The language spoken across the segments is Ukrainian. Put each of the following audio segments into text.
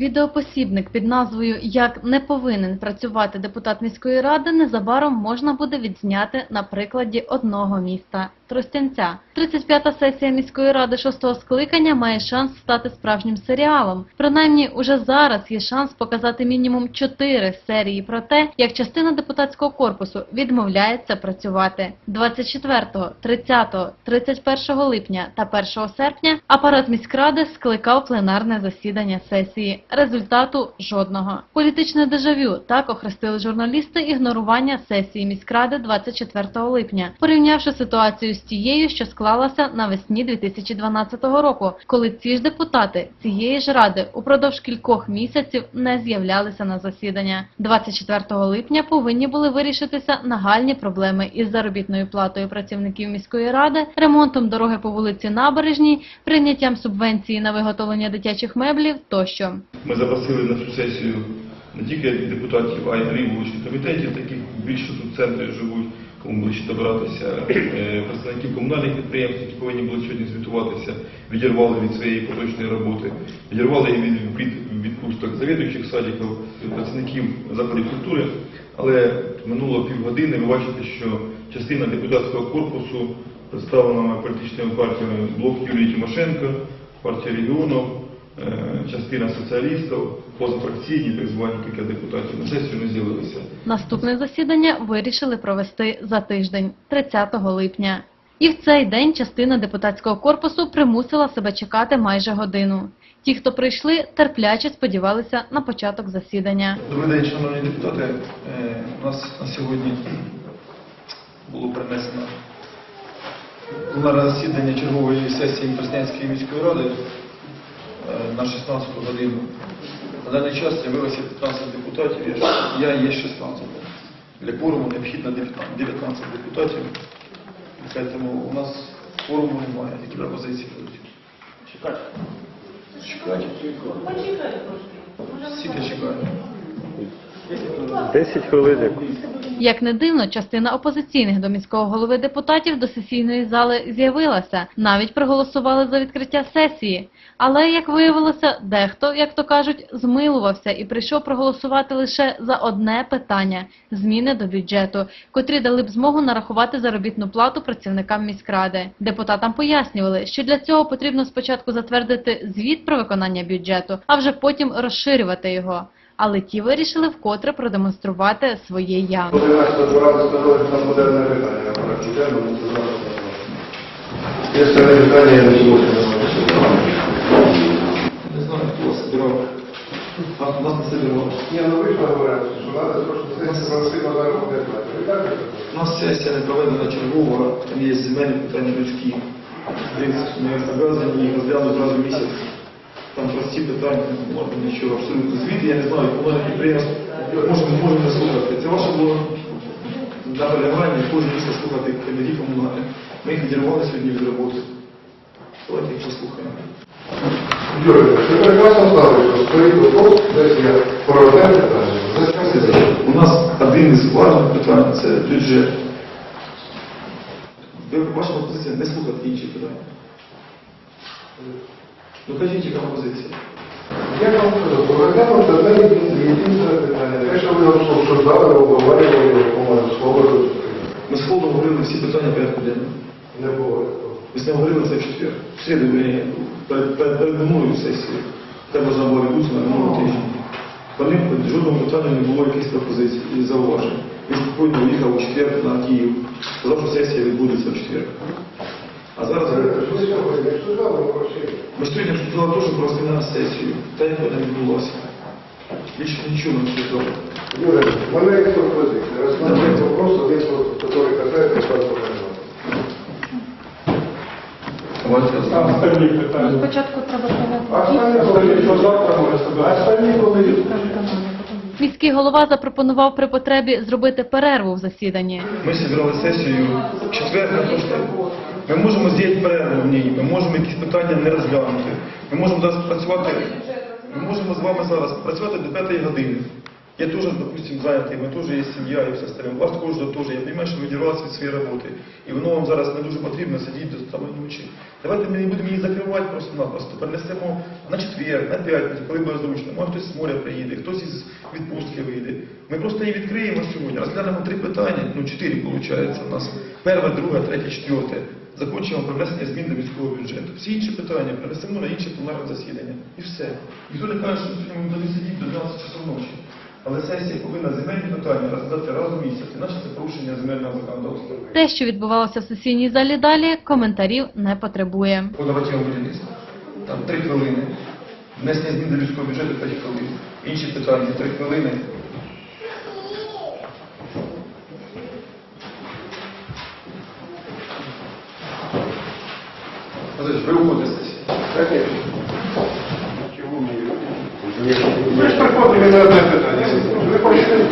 Відеопосібник під назвою Як не повинен працювати депутат міської ради незабаром можна буде відзняти на прикладі одного міста Тростянця. 35-та сесія міської ради шостого скликання має шанс стати справжнім серіалом. Принаймні, уже зараз є шанс показати мінімум чотири серії про те, як частина депутатського корпусу відмовляється працювати. 24, 30, 31 липня та 1 серпня апарат міськради скликав пленарне засідання сесії. Результату жодного. Політичне дежавю так охрестили журналісти ігнорування сесії міськради 24 липня, порівнявши ситуацію з тією, що склалася навесні 2012 року, коли ці ж депутати цієї ж ради упродовж кількох місяців не з'являлися на засідання. 24 липня повинні були вирішитися нагальні проблеми із заробітною платою працівників міської ради, ремонтом дороги по вулиці Набережній, прийняттям субвенції на виготовлення дитячих меблів тощо. Ми запросили на цю сесію не тільки депутатів, а й голів вуличних комітетів, таких більше тут в центрі живуть, кому ближче добиратися, е, представників комунальних підприємств, які повинні були сьогодні звітуватися, відірвали від своєї поточної роботи, відірвали від, від відпусток завідуючих садиків, працівників закладів культури. Але минуло півгодини, ви бачите, що частина депутатського корпусу представлена політичними партіями блок Юлії Тимошенко, партія регіонів, Е, частина соціалістів, позафракційні, так звані кілька депутатів на сесію не з'явилися. Наступне засідання вирішили провести за тиждень, 30 липня. І в цей день частина депутатського корпусу примусила себе чекати майже годину. Ті, хто прийшли, терпляче сподівалися на початок засідання. Добрий день, шановні депутати. Е, У нас на сьогодні було принесено засідання чергової сесії Преснянської міської ради е, на 16 годину. На даний час з'явилося 15 депутатів, я є 16. Для кворуму необхідно 19 19 депутатів. Тому у нас форуму немає. Які пропозиції будуть? Чекати. Чекати. Скільки чекаємо? 10 хвилин. Як не дивно, частина опозиційних до міського голови депутатів до сесійної зали з'явилася, навіть проголосували за відкриття сесії. Але, як виявилося, дехто, як то кажуть, змилувався і прийшов проголосувати лише за одне питання – зміни до бюджету, котрі дали б змогу нарахувати заробітну плату працівникам міськради. Депутатам пояснювали, що для цього потрібно спочатку затвердити звіт про виконання бюджету, а вже потім розширювати його. Але ті вирішили вкотре продемонструвати своє я. 11 ради становить на модерне питання на порядку денному, це зараз розглянемо. Не питання, я не зможу Не знаю, хто вас збирав. Нас не збирав. Ні, ну ви ж що треба трошки питання. Ви так кажете? У нас сесія не проведена чергова, там є земельні питання людські. Ми обов'язані їх розглянути зразу місяць. Там прості питання, не можна нічого абсолютно. Звіт, я не знаю, комунальне підприємство, можемо, можемо не слухати. Це ваше було наполягання, кожен місяць слухати комітет комунальних. Ми їх відірвали сьогодні від роботи. Давайте їх послухаємо. Юрій, ти прекрасно ставиш, що стоїть вопрос, десь я питання. Зачем ти це? У нас один із важливих питань це бюджет. Ви ваша позиція не слухати інші питання. Ну кажіть, яка позиція? Я вам кажу, проведемо це одне єдине питання. Те, що ви обсуждали, обговорювали, по-моєму, слово Ми з холодом говорили всі питання порядку денного. не було. Ми з ним говорили це в четвер. В середу, верні, перед, перед, перед минулою сесією. Було відбутися на минулому тижні. По ним жодному питанню не було якихось пропозицій і зауважень. Він спокійно уїхав у четвер на Київ. Сказав, що сесія відбудеться в четвер. А зараз обсуждали, ми сьогодні обсуждали те, що провести на сесію. Та ніхто не відбулося. Більше нічого не обсуждали. Юрий, у мене є пропозиція. Розглянути вопрос, один, який касається паспортного. Спочатку треба А останні що завтра може себе? А останні коли? Міський голова запропонував при потребі зробити перерву в засіданні. Ми зібрали сесію в четвер на тиждень. Ми можемо зробити перерву в ній, ми можемо якісь питання не розглянути. Ми можемо зараз працювати, ми можемо з вами зараз працювати до 5 години. Я тоже, допустим, занятий, ми теж є сім'я і все остальне. У вас кожного теж. Я розумію, що ви відірвалися від своєї роботи. І воно вам зараз не дуже потрібно сидіти до самої ночі. Давайте ми не будемо її закривати просто-напросто. Перенесемо на четвер, на п'ятницю, коли буде зручно. Може хтось з моря приїде, хтось із відпустки вийде. Ми просто її відкриємо сьогодні, розглянемо три питання, ну чотири виходить у нас. Перше, друге, третє, четверте. Закончимо про внесення змін до міського бюджету. Всі інші питання перенесемо на інше пленарне засідання. І все. Ніхто не каже, що сьогодні ми будемо сидіти до 12 часов ночі. Але сесія повинна земельні питання розглядати раз у місяць, іначе це порушення земельного законодавства. Те, що відбувалося в сесійній залі далі, коментарів не потребує. По нормативному будівництву. Там три хвилини. Внесення змін до людського бюджету 5 хвилин. Інші питання 3 хвилини. Васильович, ви уходите з сесії. Ми ж приходимо на одне питання. Ви пройшли.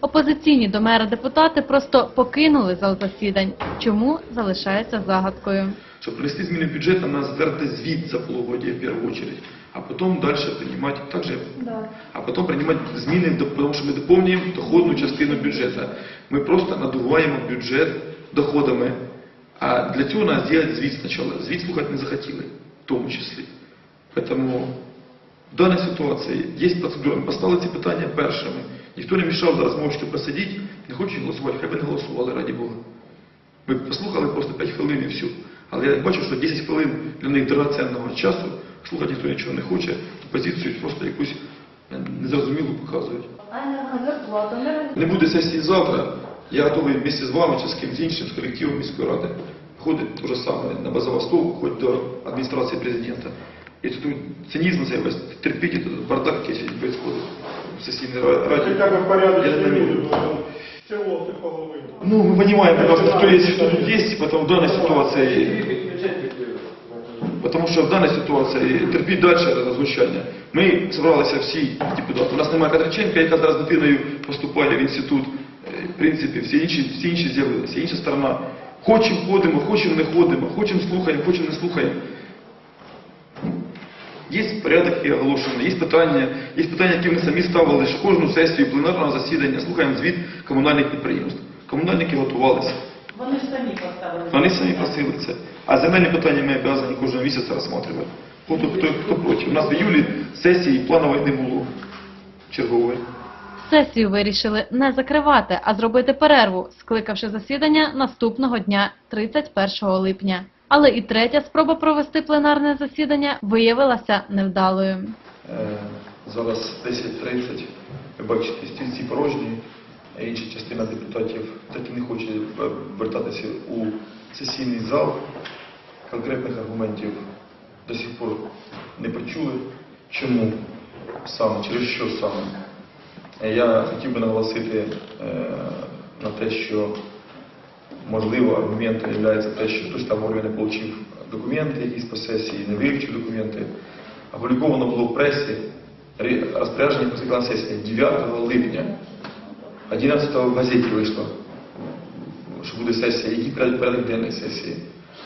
Опозиційні до мера депутати просто покинули зал засідань. Чому залишається загадкою? Чтобы принести зміни в бюджет, надо затвердити звіт за полугодие в первую очередь, а потом дальше принимать, также, а потом принимать зміни, до- що ми доповнюємо доходну частину бюджету. Ми просто надуваємо бюджет доходами, а для цього треба зробити звіт спочатку. Звіт слухати не захотіли, в тому числі. Поэтому в даній ситуації є процедура. Ми поставили ці питання першими. Ніхто не мішав зараз мовчки посидіти, не хочуть голосувати, хай би не голосували, раді Бога. Ми послухали просто 5 хвилин і все. Але я бачу, що 10 хвилин для них дорогоцінного часу, слухати ніхто нічого не хоче, позицію просто якусь е, незрозумілу показують. Не буде сесії завтра, я готовий вместе з вами чи з кимось іншим, з колективом міської ради, ходить те ж саме на базовостовку, хоч до адміністрації президента. І тут цинізм весь терпіть, бардак, який сьогодні відбувається в сесійній ра- раді. Хотя бы порядок Я не люди, вижу. ну, село ты половина. Ну, мы понимаем, просто, кто есть, кто тут есть, потом в данной ситуации, потому что в данной ситуації терпіть далі звучання. Ми зібралися всі депутати. У нас немає Кадриченка, яка зараз дитиною поступає в інститут. Е, В принципі, всі інші, всі інші з'явилися. Інша сторона. Хочемо ходимо, хочемо не ходимо, хочемо слухаємо, хочемо не слухаємо. Є порядок і оголошений, є питання, є питання, які ми самі ставили, що кожну сесію пленарного засідання слухаємо звіт комунальних підприємств. Комунальники готувалися. Вони ж самі поставили. Вони самі просили це. А земельні питання ми обов'язані кожного місяця розглядати. Хто, хто, хто проти? У нас в іюлі сесії планової не було чергової. Сесію вирішили не закривати, а зробити перерву, скликавши засідання наступного дня, 31 липня. Але і третя спроба провести пленарне засідання виявилася невдалою. Е, Зараз 10.30. Ви бачите, стільці порожні. а Інша частина депутатів так і не хоче вертатися у сесійний зал. Конкретних аргументів до сих пор не почули. Чому саме, через що саме? Е, Я хотів би наголосити е, на те, що можливо аргументом є те, що хтось там може не отримав документи якісь по сесії, не вивчив документи. Опубліковано було в пресі розпорядження про сесії 9 липня. 11 в газеті вийшло, що буде сесія, який порядок денний сесії.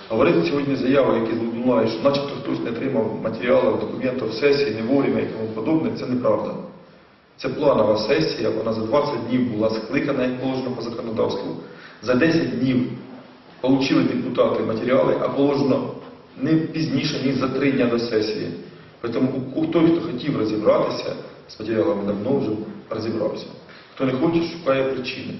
Говорити сьогодні заяви, які лунають, що начебто хтось не отримав матеріалів, документів сесії, не вовремя і тому подобне, це неправда. Це планова сесія, вона за 20 днів була скликана, як положено по законодавству. За 10 днів отримали депутати матеріали, а положено не пізніше, ніж за 3 дні до сесії. Тому той, хто хотів розібратися з матеріалами, давно вже розібрався. Хто не хоче, шукає причини.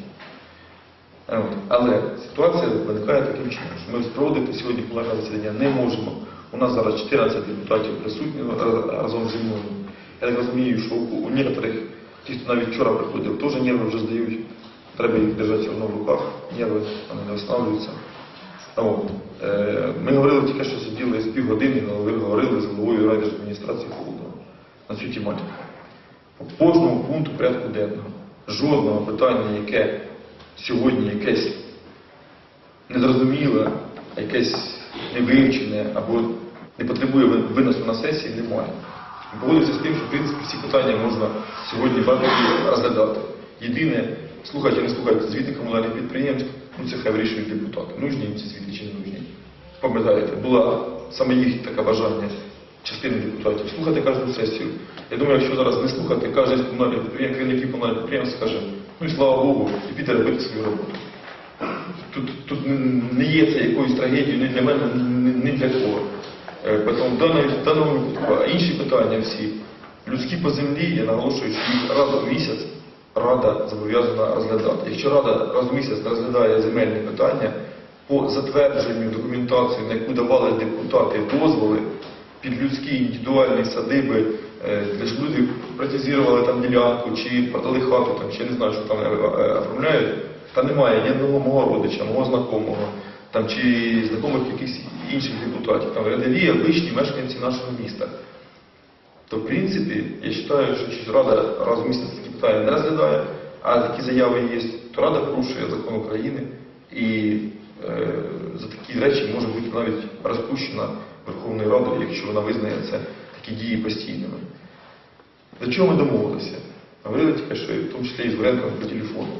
Але ситуація виникає таким чином, що ми проводити сьогодні пленарне засідання не можемо. У нас зараз 14 депутатів присутні е, разом зі мною. Я так розумію, що у некоторих, ті, хто навіть вчора приходив, теж нерви вже здають. Треба їх держати в руках, нерви, вони не встановлюються. Е, Ми говорили тільки, що сиділи з півгодини, але ви говорили з головою райдержадміністрації Холодова на цю тематику. По кожному пункту порядку денного. Жодного питання, яке сьогодні якесь незрозуміле, якесь невивчене або не потребує ви- виносу на сесії, немає. Погодився з тим, що в принципі всі питання можна сьогодні бачити розглядати. Єдине, слухайте, не слухайте звіти комунальних підприємств, ну це хай вирішують депутати. Нужні їм ці звіти чи не нужні. пам'ятаєте, була саме їх таке бажання частини депутатів слухати кожну сесію. Я думаю, якщо зараз не слухати, кожен з комунальних підприємств, керівників комунальних підприємств скаже, ну і слава Богу, і піде робити свою роботу. Тут, тут не- є це якоюсь трагедією ні для мене, ні, для кого. Е, Тому в даному випадку, а інші питання всі, людські по землі, я наголошую, що їх раз у місяць Рада зобов'язана розглядати. Якщо Рада раз у місяць розглядає земельні питання по затвердженню документації, на яку давали депутати дозволи під людські індивідуальні садиби, е, для щоб люди приватизували там ділянку чи продали хату, там, чи не знаю, що там е, е, оформляють, та немає ні одного мого родича, мого знайомого, там, чи знайомих якихось інших депутатів, там рядові, обичні мешканці нашого міста. То, в принципі, я вважаю, що Рада раз в місяць питання не розглядає, а такі заяви є, то Рада порушує закон України і е, за такі речі може бути навіть розпущена Верховною Радою, якщо вона визнає це такі дії постійними. До чого ми домовилися? Говорили тільки, що в тому числі і з Варенком по телефону.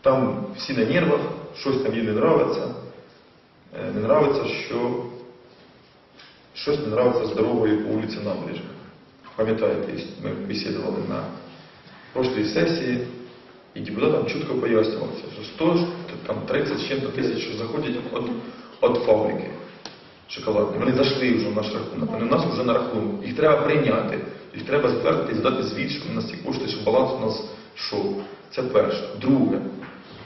Там всі на нервах, щось там їй не нравиться. Е, Не нравиться, що щось не нравиться з дорогою по вулиці Набережна. Пам'ятаєте, ми бесідували на прошлій сесії, і депутатам чітко пояснювалося, що 100, там 30 з чим-то тисяч що заходять від, фабрики шоколадної. Вони зайшли вже в наш рахунок, вони в нас вже на рахунок. Їх треба прийняти, їх треба затвердити і здати звіт, що на ці кошти, що баланс у нас йшов. Це перше. Друге,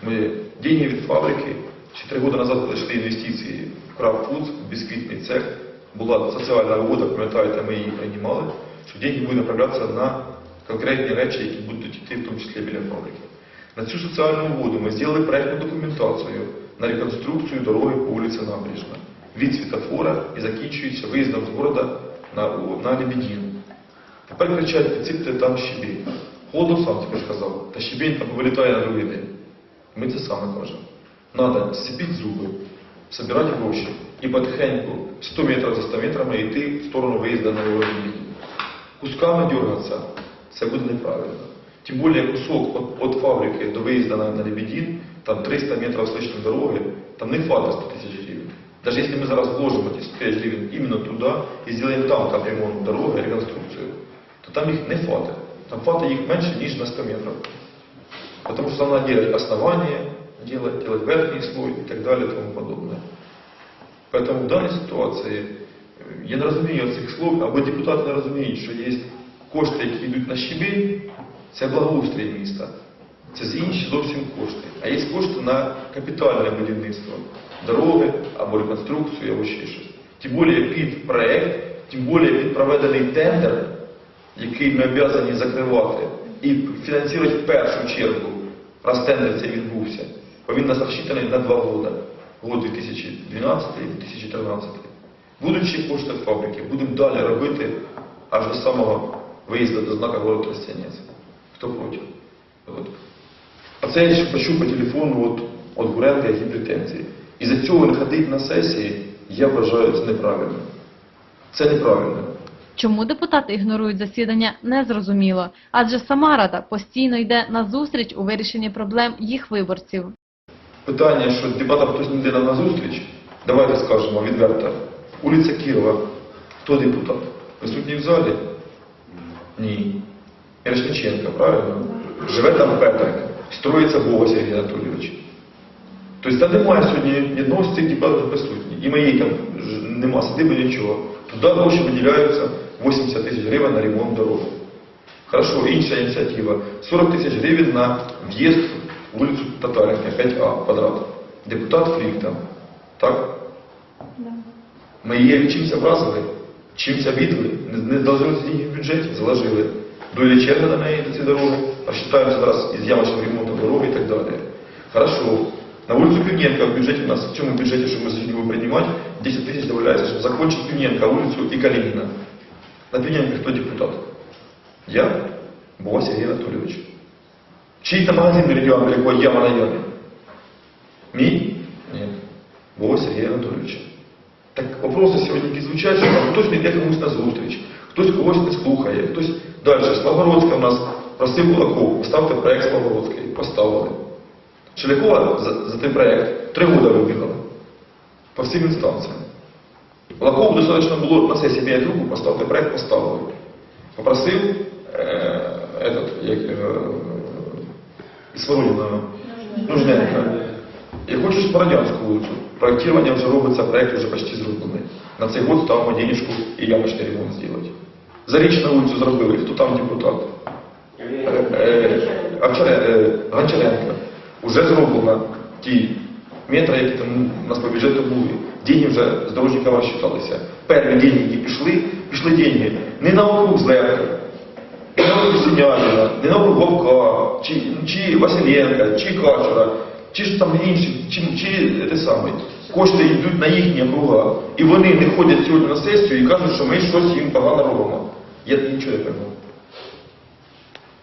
ми деньги від фабрики, ще три роки назад, коли йшли інвестиції в Краб Фудс, в бісквітний цех, була соціальна угода, пам'ятаєте, ми її приймали, що деньги будуть направлятися на конкретні речі, які будуть йти в тому числі біля фабрики. На цю соціальну угоду ми зробили проєктну документацію на реконструкцію дороги по вулиці Набережна. Від світофора і закінчується виїздом з города на, на Лебедін. Тепер кричать, підсипте там щебінь. Холодно сам тепер сказав, та щебінь там вилітає на другий день. Ми це саме кажемо. Надо сцепити зуби, собирати гроші і потихеньку 100 метрів за 100 метрами йти в сторону виїзду на Лебедін. Кусками дергатися це буде неправильно. Тим більше кусок від, від фабрики до виїзду на, на Лебедін, там 300 метрів з лишнім дороги, там не хватить 100 тисяч гривень. Даже если мы зараз вложим эти 100 тысяч гривен именно туда и сделаем там капремонт дороги, реконструкцию, то там их не хватит. Там хватит их меньше, ніж на 100 метров. Потому что там надо делать основание, делать, делать верхний слой и так далее и тому подобное. Поэтому в даній ситуації е, я не розумію цих слов, або депутати не розуміють, що є кошти, які йдуть на щебінь, це благоустрій міста. Це з інші зовсім кошти. А є кошти на капітальне будівництво дороги або реконструкцію, або ще щось. Тим більше під проект, тим більше під проведений тендер, який ми обов'язані закривати і фінансувати в першу чергу, раз тендер цей відбувся, бо він нас розчитаний на два роки. Год 2012 і 2013. Будуть ще кошти фабрики, будемо далі робити аж до самого виїзду до знака город Тростянець. Хто проти? От. А це я ще почув по телефону от, от Гуренка, які претензії. І за цього не ходити на сесії, я вважаю це неправильно. Це неправильно. Чому депутати ігнорують засідання, незрозуміло, адже сама рада постійно йде на зустріч у вирішенні проблем їх виборців. Питання, що депутатам хтось не йде на зустріч, давайте скажемо відверто. Улиця Кірова, хто депутат? Присутній в залі? Ні. Мірошниченко, правильно? Живе там Петрик, строїться Бога Сергій Анатолійович. Тобто там немає сьогодні ні одного з цих депутатів присутні. І моєї там нема садиби нічого. Туди гроші виділяються 80 тисяч гривень на ремонт дороги. Хорошо, інша ініціатива. 40 тисяч гривень на в'їзд в вулицю Татаренка, 5А квадрат. Депутат Фрік там. Так? Ми її чимось образили, чимось обідали, не, не доложили ці деньги в бюджеті, заложили. Доля черга на неї до цієї дороги, розчитаємося зараз із ямочним ремонтом дороги і так далі. Хорошо. На вулицю Півненка в бюджеті у нас, в цьому бюджеті, що ми сьогодні будемо приймати, 10 тисяч додається, щоб закончити Півненка, вулицю і Калініна. На Півненка хто депутат? Я? Бога Сергій Анатолійович. Чий там магазин меридіан, якого яма на ямі? Мій? Ні. Бога Сергія Анатолійовича. Так вопроси сьогодні які звучать, що там хтось не йде комусь на зустріч, хтось когось не слухає, хтось далі. Славгородська в нас просив Кулаков, поставте проект Славгородський. Поставили. Шелякова за, за той проект три роки вибігала. по всім інстанціям. Лакову достатньо було на сесії підняти руку, поставити проект, поставили. Попросив е, этот, як, е, із Воронина, Нужненка. Я хочу Бородянську вулицю. Проектирование вже робиться, проект вже почти зроблений. На цей год ставимо денежку і ямочний ремонт зробити. Зарічну вулицю зробили, хто там депутат? Е, е, е, Гончаренко. Уже зроблено ті метри, які там у нас по бюджету були. Деньги вже з дорожниками розчиталися. Перші які пішли, пішли деньги не на округ Злевка, не на округ Синявіна, не на округ Вовка, чи, чи Василенка, чи Качура, чи ж там інші, чи, чи те саме. Кошти йдуть на їхні округа. І вони не ходять сьогодні на сесію і кажуть, що ми щось їм погано робимо. Я нічого не пойму.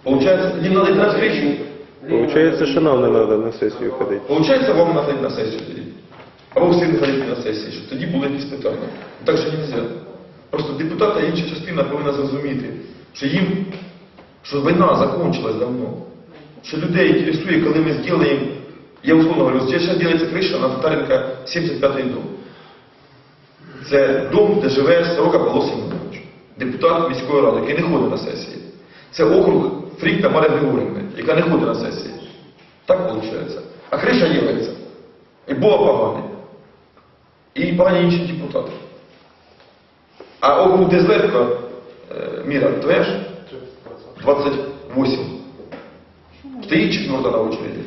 Получается, їм надо йти на встречу. Получається, що нам не треба на сесію ходити. Получается, вам йти на сесію тоді. Або всі не ходити на сесії, щоб тоді були якісь питання. Так що не можна. Просто депутата інша частина повинна зрозуміти, що їм, що війна закончилась давно. Що людей інтересує, коли ми зробимо, я условно говорю, здесь зараз робиться криша на Татаренка 75-й дом. Це дом, де живе Сорока Семенович, депутат міської ради, який не ходить на сесії. Це округ Фрік Тамари Григорівни, яка не ходить на сесії. Так виходить. А криша їлиться. І Бога поганий. І погані інші депутати. А округ Дезлетко, е, Міра, ж? 28. Стоїть четверта на очереді.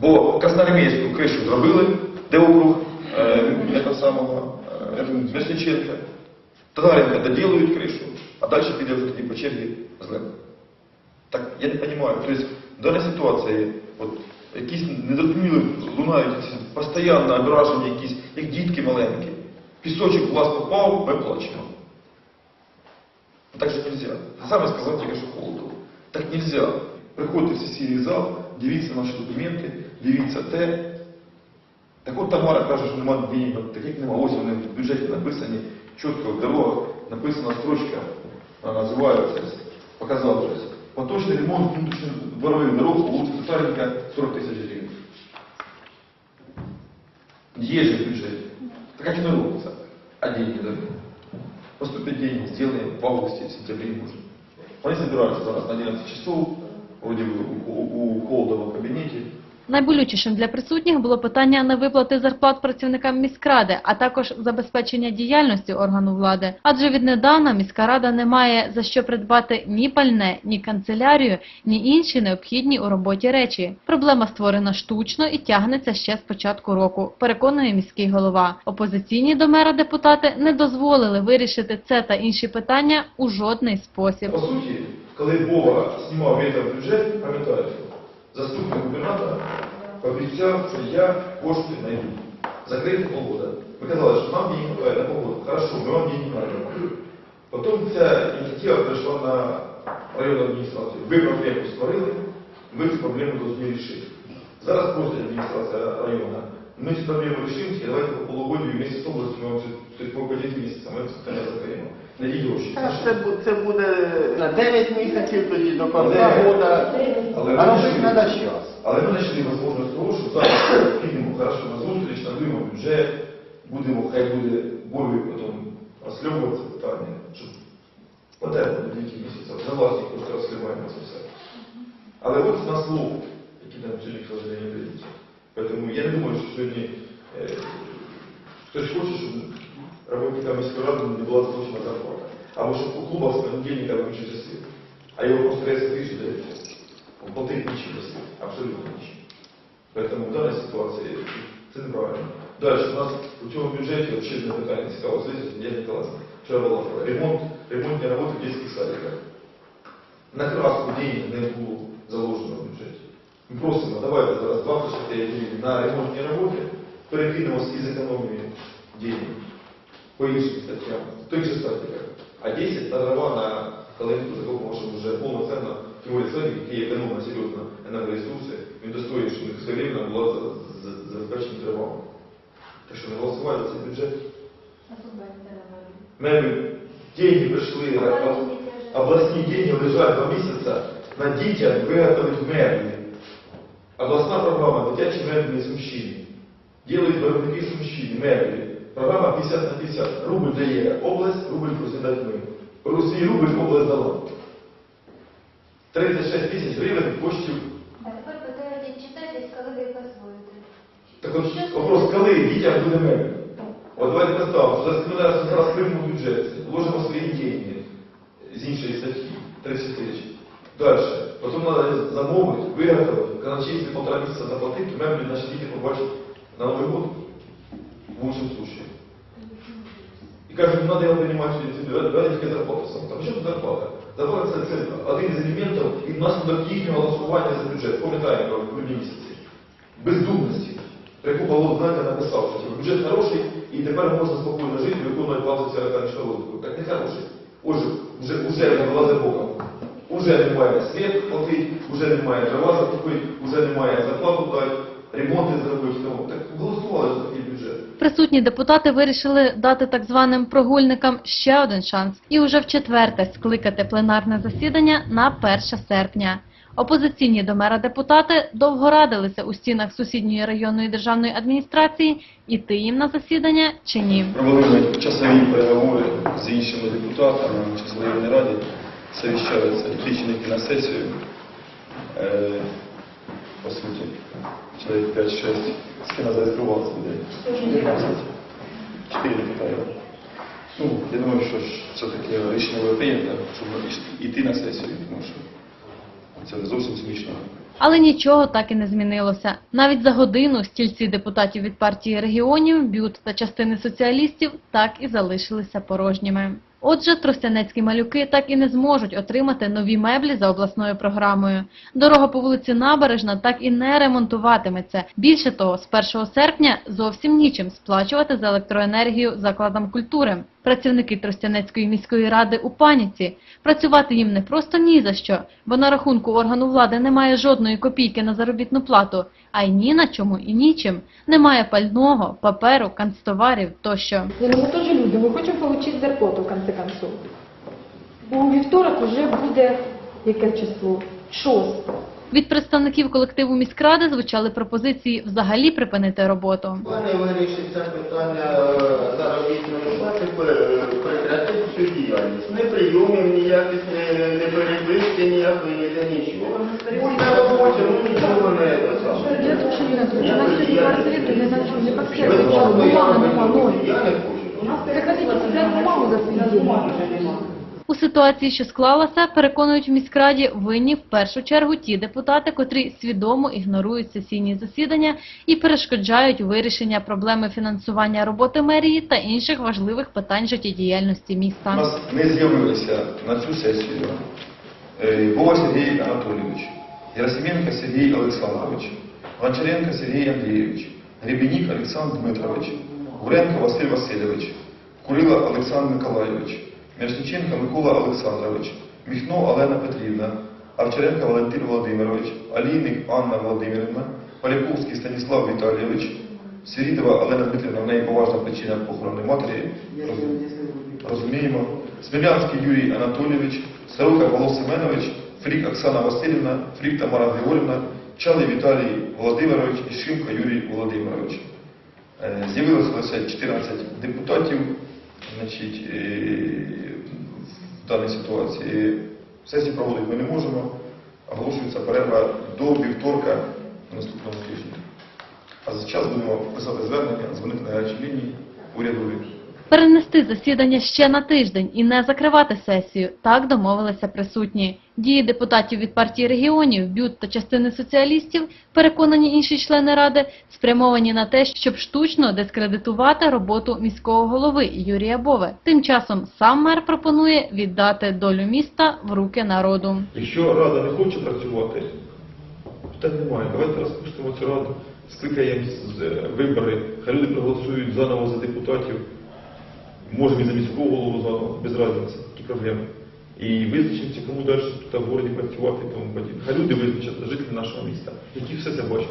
Бо Красноармійську кришу зробили, де округ е, самого е, Місниченка. Татаренка доділують кришу, а далі піде вже тоді по черзі зле. Так, я не розумію. Тобто, в даній ситуації, от, якісь незрозумілі лунають постійно ображення якісь, як дітки маленькі. Пісочок в вас попав, ми плачемо. Так же нельзя. Саме сказав тільки, що холодно. Так нельзя. Приходьте в сесійний зал, дивіться наші документи, дивіться те. Так от Тамара каже, що немає денег, таких немає. Ось вони в бюджеті написані, чітко в дорогах написана строчка, вона називається, показав вже. Поточний ремонт внутрішньої дворових дорог по вулиці Татаренка 40 тисяч гривень. Є же в бюджеті. Так как не робиться? А деньги дадут. Поступят деньги, сделаем в августе, в сентябре, может. Они собираются зараз на 11 часов, вроде бы у, у, у Холодова в кабинете. Найболючішим для присутніх було питання невиплати зарплат працівникам міськради, а також забезпечення діяльності органу влади. Адже віднедавна міська рада не має за що придбати ні пальне, ні канцелярію, ні інші необхідні у роботі речі. Проблема створена штучно і тягнеться ще з початку року, переконує міський голова. Опозиційні до мера депутати не дозволили вирішити це та інші питання у жодний спосіб. По суті, коли Бога знімав вітер бюджет, пам'ятаєте, заступник губернатора пообіцяв, що я кошти знайду. Закрити полгода. Ви казали, що нам денег не хватає на полгода. Хорошо, ми вам денег надаємо. Потім ця ініціатива прийшла на районну адміністрацію. Ви проблему створили, ви цю проблему повинні рішити. Зараз просить адміністрація району. Ми цю проблему рішимо, і давайте по полугодію вместе з областю ми вам по 10 місяців, ми це питання закриємо. Надії гроші. Це, 9 місяців тоді до кінця года. Але А ми робити треба. Але ми знайшли можливість того, що зараз підемо хорошо на зустріч, надаємо бюджет, будемо, хай буде бою потім розслідувати питання, щоб потерпно до кілька місяців, за власні кошти розслідуємо це все. Але от на слово, які нам сьогодні, к сожалению, даються. Тому я не думаю, що сьогодні е, хтось хоче, щоб роботникам міської ради не була сплачена зарплата. Або щоб у клубах з понедільника виключити світ. А його просто дають. Он платить ничего за свет, абсолютно ничего. Поэтому в данной ситуации це неправильно. Дальше у нас у цьому бюджеті ще одне питання цікаво слухайте, я Ніколаєвна. Вчора була ремонт, ремонтні роботи в дитячих садиках. На краску денег не було заложено в бюджеті. Ми просимо, давайте зараз 25 гривень на ремонтні роботи, перекинемо із економії денег по іншим статтям, в тих же садиках. А 10 на дрова на каленку, за якого можемо вже повноцінно тривати садик, який економить серйозно енергоресурси, він достоїть, щоб них все була за- за- забезпечена дровами. Так що не голосувати за цей бюджет. Ми деньги пришли, а- областные деньги лежат два месяца на детям виготовить меблі. Обласна програма дитячі меблі з мужчини. Делають виробники сумщини, меблі. Програма 50 на 50. Рубль дає область, рубль просить дати ми. Свій рубль область дала. 36 тисяч гривень коштів. А тепер питають, читайте, коли ви посвоїте. Так от вопрос, коли дітям буде мебель? От давайте представимо, що зараз ми зараз приймемо бюджет, вложимо свої деньги з іншої статті, 30 тисяч. Далі. Потім треба замовити, виготовити, казначействі полтора місяця заплатити, меблі наші діти побачать на Новий год. В лучшем случае. І кажуть, не треба його приймати себе, давайте зарплату сам. Там що зарплата? Зарплата це, це один із елементів і внаслідок їхнього голосування за бюджет. Пам'ятаємо в грудні місяці. Бездумності. Яку Павло Знака написав, що бюджет хороший і тепер можна спокійно жити, виконувати плату соціально-економічного розвитку. Так не хороший. Отже, вже, вже не була за Богом. Уже немає світ платить, уже немає дрова закупити, уже немає зарплату дати, ремонти зробити. Так голосували за такий бюджет. Присутні депутати вирішили дати так званим прогульникам ще один шанс і уже в четверте скликати пленарне засідання на 1 серпня. Опозиційні до мера депутати довго радилися у стінах сусідньої районної державної адміністрації іти їм на засідання чи ні. Провели часові переговори з іншими депутатами в часовій раді. Совіщаються лічники на сесію. Е, по суті, чоловік 5-6. Скільки нас зареєструвалося людей? 4 депутати. Ну, я думаю, що все-таки рішення буде прийнято, щоб йти на сесію, тому що це зовсім смішно. Але нічого так і не змінилося. Навіть за годину стільці депутатів від партії регіонів, бют та частини соціалістів так і залишилися порожніми. Отже, тростянецькі малюки так і не зможуть отримати нові меблі за обласною програмою. Дорога по вулиці Набережна так і не ремонтуватиметься. Більше того, з 1 серпня зовсім нічим сплачувати за електроенергію закладам культури. Працівники Тростянецької міської ради у паніці. Працювати їм не просто ні за що, бо на рахунку органу влади немає жодної копійки на заробітну плату, а й ні на чому і нічим. Немає пального, паперу, канцтоварів тощо. Мы тоже люди, мы хочемо отримати зарплату в конце концов. Бо у вівторок вже буде яке число? Шосте. Від представників колективу міськради звучали пропозиції взагалі припинити роботу. Вони вирішиться питання е, заробітної плати, прекратити всю діяльність. Не прийомів ніяких, не, не переписки ніякої, ніде нічого. Будь на роботі, ну нічого не це. Я не знаю, у нас правди я хочу. Бумагу за свої У ситуації, що склалася, переконують в міськраді винні в першу чергу ті депутати, котрі свідомо ігнорують сесійні засідання і перешкоджають вирішення проблеми фінансування роботи мерії та інших важливих питань життєдіяльності У міста. нас не з'явилися на цю сесію е, Вова Сергій Анатолійович, Герасименко Сергій Олександрович, Гончаренко Сергій Андрійович, Гребенік Олександр Дмитрович, Гуренко Василь Васильович, Курила Олександр Миколайович, Мірошниченко Микола Олександрович, Міхно Олена Петрівна, Овчаренко Валентин Володимирович, Алійник Анна Володимирівна, Поляковський Станіслав Віталійович, Свирідова Олена Дмитрівна, в неї поважна причина похорони матері. Розуміємо. Смілянський Юрій Анатолійович, Сорока Павло Семенович, Фрік Оксана Васильівна, Фрік Тамара Григорівна, Чалий Віталій Володимирович і Шимко Юрій Володимирович. Е, З'явилося 14 депутатів значить, е, даній ситуації. Сесії проводити ми не можемо. Оголошується перерва до вівторка на наступному тижні. А за час будемо писати звернення, дзвонити на гарячі лінії урядові. Перенести засідання ще на тиждень і не закривати сесію. Так домовилися присутні. Дії депутатів від партії регіонів, бют та частини соціалістів, переконані інші члени ради, спрямовані на те, щоб штучно дискредитувати роботу міського голови Юрія Бове. Тим часом сам мер пропонує віддати долю міста в руки народу. Якщо рада не хоче працювати, питань немає. Давайте розпустимо цю раду, скликаємо е, вибори, хай люди проголосують заново за депутатів, можемо і за міського голову без різниці, які проблеми. І визначимося, кому далі тут в городі працювати і тому подібне. Хай люди визначать жителі нашого міста, які все це бачать.